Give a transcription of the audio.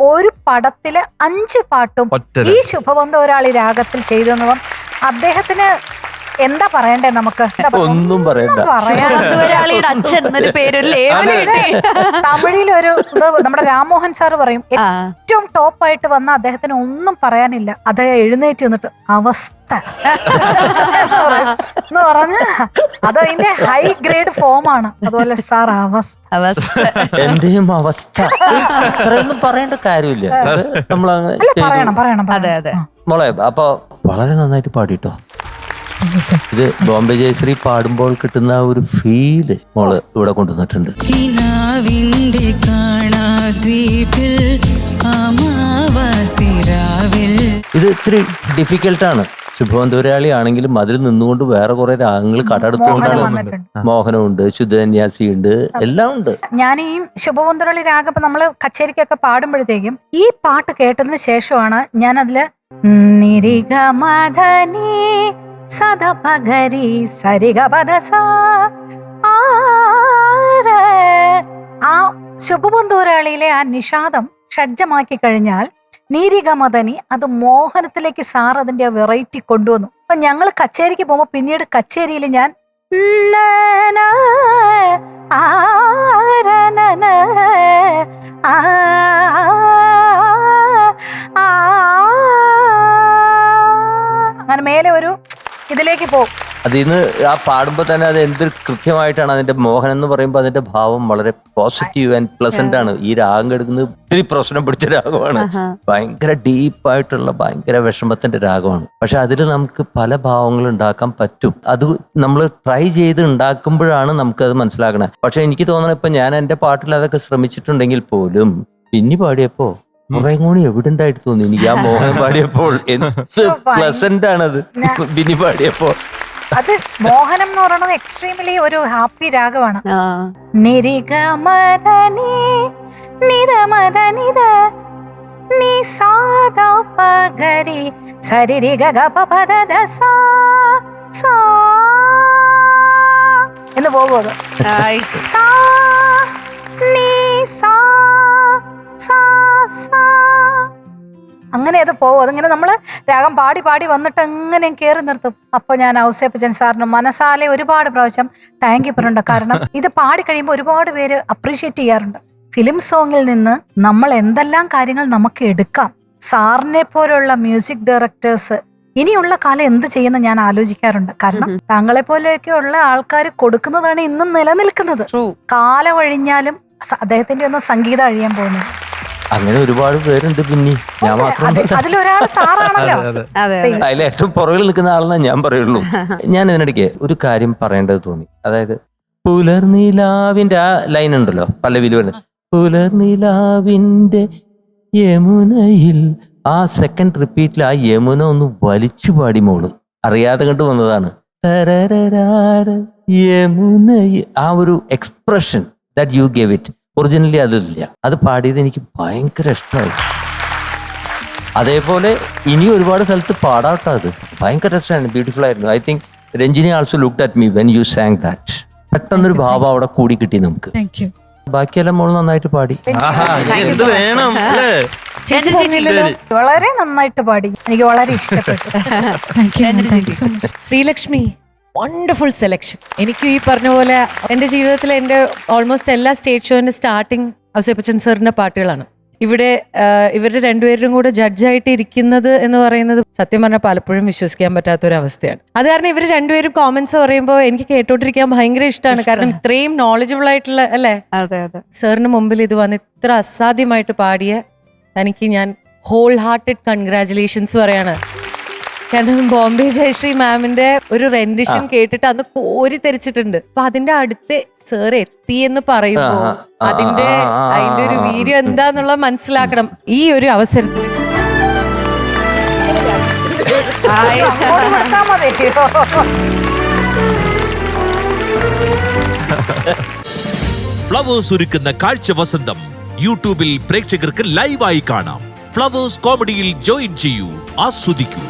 ഒരു പടത്തിലെ അഞ്ച് പാട്ടും ഈ ഈ ഒരാൾ ഒരാളി രാഗത്തിൽ ചെയ്തു എന്ന് പറഞ്ഞാൽ അദ്ദേഹത്തിന് എന്താ പറയണ്ടേ നമുക്ക്? ഒന്നും പറയണ്ട. ശുഭദ്വരാളിയുടെ അച്ഛൻ എന്നൊരു പേരൊരു ലേബൽ ഇത് തമിഴിലൊരു ഇത് നമ്മുടെ രാമോഹൻ സാറ് പറയും ഏറ്റവും ടോപ്പായിട്ട് വന്ന അദ്ദേഹത്തിന് ഒന്നും പറയാനില്ല. അദ്ദേഹം എഴുന്നേറ്റ് നിന്നിട്ട് അവസ്ഥ. എന്ന് പറഞ്ഞ അത് അതിന്റെ ഹൈ ഗ്രേഡ് ഫോം ആണ്. അതുപോലെ സാർ അവസ്ഥ. അവസ്ഥ. എന്റെയും അവസ്ഥ. അത്രയൊന്നും പറയേണ്ട കാര്യമില്ല. പറയണം പറയണം അതെ അതെ. മോളെ അപ്പൊ വളരെ നന്നായിട്ട് പാടിട്ടോ. ഇത് ബോംബെ ജയശ്രീ പാടുമ്പോൾ കിട്ടുന്ന ആ ഒരു ഫീൽ മോൾ ഇവിടെ കൊണ്ടുവന്നിട്ടുണ്ട്. ഇത് ഇത്തിരി ഡിഫിക്കൽട്ടാണ് ശുഭവന്തപുരാളി ആണെങ്കിലും അതിൽ നിന്നുകൊണ്ട് വേറെ കുറെ രാഗങ്ങൾ കടടുത്തുകൊണ്ടാണ് കടമെടുത്തുകൊണ്ടാണ് മോഹനമുണ്ട് ശുദ്ധന്യാസി ഉണ്ട് എല്ലാം ഉണ്ട്. ഞാൻ ഈ ശുഭകുന്തരളി രാഗം ഇപ്പൊ നമ്മൾ കച്ചേരിക്കൊക്കെ പാടുമ്പോഴത്തേക്കും ഈ പാട്ട് കേട്ടതിന് ശേഷമാണ് ഞാൻ അതിൽ നിരിഗമധനി സദപഗരി സരിഗപദസ ആ ശുഭബന്ധൂരാളിയിലെ ആ നിഷാദം ഷഡ്ജമാക്കി കഴിഞ്ഞാൽ നീരികമദനി അത് മോഹനത്തിലേക്ക് സാർ അതിന്റെ വെറൈറ്റി കൊണ്ടുവന്നു. അപ്പൊ ഞങ്ങൾ കച്ചേരിക്ക് പോകുമ്പോൾ പിന്നീട് കച്ചേരിയിൽ ഞാൻ ആ ഇതിലേക്ക് പോകും അതിന്ന് ആ പാടുമ്പോൾ തന്നെ അത് എന്ത് കൃത്യമായിട്ടാണ് അതിന്റെ മോഹൻ എന്ന് പറയുമ്പോൾ അതിന്റെ ഭാവം വളരെ പോസിറ്റീവ് ആൻഡ് പ്ലസന്റ് ആണ്. ഈ രാഗം എടുക്കുന്നത് ഒത്തിരി പ്രശ്നം പിടിച്ച രാഗമാണ്. ഭയങ്കര ഡീപ്പായിട്ടുള്ള ഭയങ്കര വിഷമത്തിന്റെ രാഗമാണ്. പക്ഷെ അതിൽ നമുക്ക് പല ഭാവങ്ങൾ ഉണ്ടാക്കാൻ പറ്റും. അത് നമ്മൾ ട്രൈ ചെയ്ത് ഉണ്ടാക്കുമ്പോഴാണ് നമുക്കത് മനസ്സിലാക്കണേ പക്ഷെ എനിക്ക് തോന്നണം ഇപ്പൊ ഞാൻ എന്റെ പാട്ടിൽ അതൊക്കെ ശ്രമിച്ചിട്ടുണ്ടെങ്കിൽ പോലും പിന്നെ പാടിയപ്പോ കുറെ കൂടി എവിഡന്റ് ആയിട്ട് തോന്നി എനിക്ക് ആ മോഹൻ പാടിയപ്പോൾ എന്ത് പ്ലസന്റ് ആണത്. ബിനി പാടിയപ്പോ അത് മോഹനം എന്ന് പറയുന്നത് എക്സ്ട്രീംലി ഒരു ഹാപ്പി രാഗമാണ്. നിരിഗമദനി നിരമദനിത നി സാദ പഗരി സരിരി ഗഗപദ സാ സാ എന്ന് പോകും അത്. സാ നീ സാ സാ സാ. അങ്ങനെ അത് പോകും അതിങ്ങനെ നമ്മൾ രാഗം പാടി പാടി വന്നിട്ട് അങ്ങനെ കയറി നിർത്തും. അപ്പോൾ ഞാൻ ഔസേപ്പച്ചൻ സാറിന് മനസ്സാലെ ഒരുപാട് പ്രാവശ്യം താങ്ക് യു പറയുന്നുണ്ട് കാരണം ഇത് പാടി കഴിയുമ്പോൾ ഒരുപാട് പേര് അപ്രീഷിയേറ്റ് ചെയ്യാറുണ്ട്. ഫിലിം സോങ്ങിൽ നിന്ന് നമ്മൾ എന്തെല്ലാം കാര്യങ്ങൾ നമുക്ക് എടുക്കാം. സാറിനെ പോലുള്ള മ്യൂസിക് ഡയറക്ടേഴ്സ് ഇനിയുള്ള കാലം എന്ത് ചെയ്യുന്ന ഞാൻ ആലോചിക്കാറുണ്ട്. കാരണം താങ്കളെ പോലെയൊക്കെയുള്ള ആൾക്കാർ കൊടുക്കുന്നതാണ് ഇന്നും നിലനിൽക്കുന്നത്. കാലം കാലമഴിഞ്ഞാലും സ- അദ്ദേഹത്തിന്റെ ഒന്നും സംഗീതം അഴിയാൻ പോകുന്നത് അങ്ങനെ ഒരുപാട് പേരുണ്ട് പിന്നെ ഞാൻ മാത്രം അതിലൊരാൾ സാറാണല്ലോ. അതെ അതെ. അതിൽ ഏറ്റവും പുറകിൽ നിൽക്കുന്ന ആളെന്നാ ഞാൻ പറയുള്ളൂ. ഞാൻ ഇതിനിടയ്ക്ക് ഒരു കാര്യം പറയേണ്ടത് തോന്നി. അതായത് പുലർനിലാവിന്റെ ആ ലൈൻ ഉണ്ടല്ലോ പല്ലവിയിൽ വരുന്നത്. പുലർനിലാവിന്റെ യമുനയിൽ ആ സെക്കൻഡ് റിപ്പീറ്റിൽ ആ യമുന ഒന്ന് വലിച്ചു പാടി മോൾ. അറിയാതെ കണ്ടു വന്നതാണ്. യമുന ആ ഒരു expression that you gave it originally അതില്ല. അത് പാടിയത് എനിക്ക് ഭയങ്കര ഇഷ്ടമായി അതേപോലെ ഇനി ഒരുപാട് സ്ഥലത്ത് പാടാട്ടോ അത്. ഭയങ്കര രസമാണ് ബ്യൂട്ടിഫുൾ ആയിരുന്നു. I think Ranjini also look at me when you sang that പെട്ടെന്നൊരു ഭാവം അവിടെ കൂടി കിട്ടി നമുക്ക്. ബാക്കിയെല്ലാം മോൾ നന്നായിട്ട് പാടി. ചേച്ചി വളരെ നന്നായിട്ട് പാടി. എനിക്ക് വളരെ ഇഷ്ടപ്പെട്ടു. ശ്രീലക്ഷ്മി. വണ്ടർഫുൾ സെലക്ഷൻ എനിക്ക് ഈ പറഞ്ഞ പോലെ എന്റെ ജീവിതത്തിൽ എന്റെ ഓൾമോസ്റ്റ് എല്ലാ സ്റ്റേജ് ഷോന്റെ സ്റ്റാർട്ടിങ് അവസേപ്പച്ചൻ സാറിന്റെ പാട്ടുകളാണ്. ഇവിടെ ഇവരുടെ രണ്ടുപേരും കൂടെ ജഡ്ജായിട്ട് ഇരിക്കുന്നത് എന്ന് പറയുന്നത് സത്യം പറഞ്ഞാൽ പലപ്പോഴും വിശ്വസിക്കാൻ പറ്റാത്ത ഒരു അവസ്ഥയാണ് അത് കാരണം ഇവർ രണ്ടുപേരും കോമന്റ്സ് പറയുമ്പോൾ എനിക്ക് കേട്ടോണ്ടിരിക്കാൻ ഭയങ്കര ഇഷ്ടമാണ് കാരണം ഇത്രയും നോളജബിൾ ആയിട്ടുള്ള അല്ലേ? സാറിന് മുമ്പിൽ ഇത് വന്ന് ഇത്ര അസാധ്യമായിട്ട് പാടിയ തനിക്ക് ഞാൻ ഹോൾ ഹാർട്ടഡ് കൺഗ്രാചുലേഷൻസ് പറയാണ്. കാരണം ബോംബെ ജയശ്രീ മാമിന്റെ ഒരു റെൻഡിഷൻ കേട്ടിട്ട് അന്ന് കോരി തെരിച്ചിട്ടുണ്ട് അപ്പൊ അതിന്റെ അടുത്ത് സാർ എത്തി എന്ന് പറയുമ്പോ അതിന്റെ അതിന്റെ ഒരു. വീര്യം എന്താന്നുള്ളത് മനസ്സിലാക്കണം ഈ ഒരു അവസരത്തിൽ ഫ്ലവേഴ്സ് ഒരുക്കുന്ന കാഴ്ച വസന്തം യൂട്യൂബിൽ പ്രേക്ഷകർക്ക് ലൈവായി കാണാം ഫ്ലവേഴ്സ് കോമഡിയിൽ ജോയിൻ ചെയ്യൂ ആസ്വദിക്കൂ